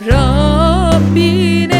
Rabbine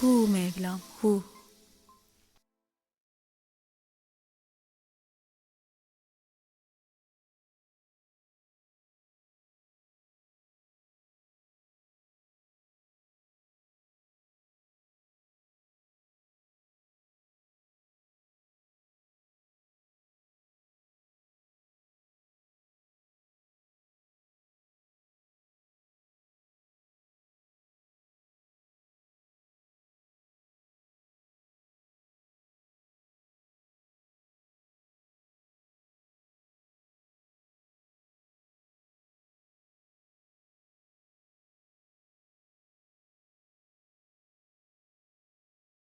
Hu Mevlam, Hu.